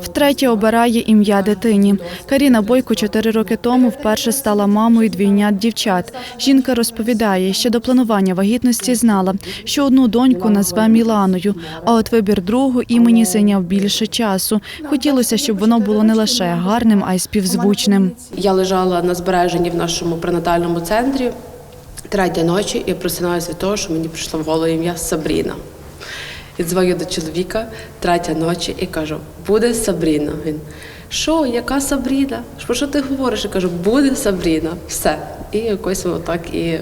Втретє обирає ім'я дитині. Каріна Бойко чотири роки тому вперше стала мамою двійнят дівчат. Жінка розповідає, що до планування вагітності знала, що одну доньку назве Міланою, а от вибір другу імені зайняв більше часу. Хотілося, щоб воно було не лише гарним, а й співзвучним. Я лежала на збереженні в нашому пренатальному центрі третя ночі і просинаюся від того, що мені прийшло в голову ім'я Сабріна. І дзвоню до чоловіка третя ночі і кажу: буде Сабріна. Він що, яка Сабріна? Про що ти говориш? Я кажу, буде Сабріна. Все. І якось отак і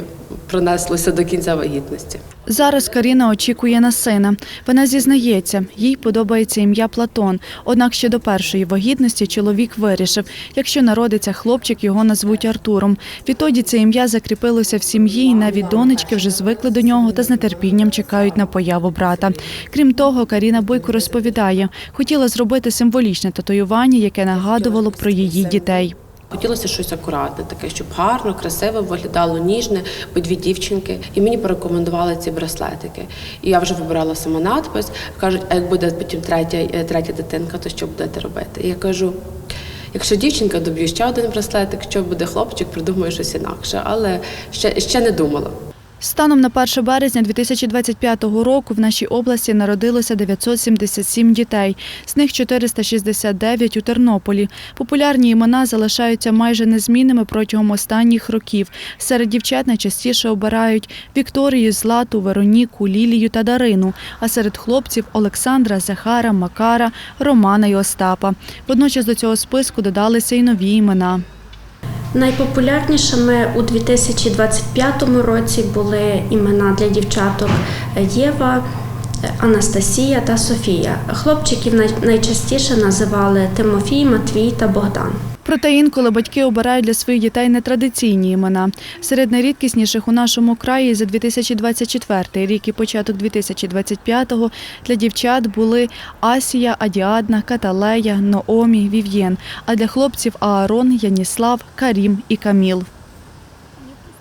пронеслося до кінця вагітності. Зараз Каріна очікує на сина. Вона зізнається, їй подобається ім'я Платон. Однак ще до першої вагітності чоловік вирішив, якщо народиться хлопчик, його назвуть Артуром. Відтоді це ім'я закріпилося в сім'ї, і навіть донечки вже звикли до нього та з нетерпінням чекають на появу брата. Крім того, Каріна Бойко розповідає, хотіла зробити символічне татуювання, яке нагадувало про її дітей. Хотілося щось акуратне, таке, щоб гарно, красиво виглядало, ніжне, бо дві дівчинки. І мені порекомендували ці браслетики. І я вже вибирала сама надпис. Кажуть, а як буде потім третя, е, третя дитинка, то що будете робити? І я кажу. Якщо дівчинка доб'ю ще один браслетик, якщо буде хлопчик, придумаю щось інакше, але ще, ще не думала. Станом на 1 березня 2025 року в нашій області народилося 977 дітей, з них 469 у Тернополі. Популярні імена залишаються майже незмінними протягом останніх років. Серед дівчат найчастіше обирають Вікторію, Злату, Вероніку, Лілію та Дарину, а серед хлопців Олександра, Захара, Макара, Романа і Остапа. Водночас до цього списку додалися й нові імена. Найпопулярнішими у 2025 році були імена для дівчаток. Єва, Анастасія та Софія. Хлопчиків най- найчастіше називали Тимофій, Матвій та Богдан. Проте інколи батьки обирають для своїх дітей нетрадиційні імена. Серед найрідкісніших у нашому краї за 2024 рік і початок 2025 для дівчат були Асія, Адіадна, Каталея, Ноомі, Вів'єн. А для хлопців Аарон, Яніслав, Карім і Каміл.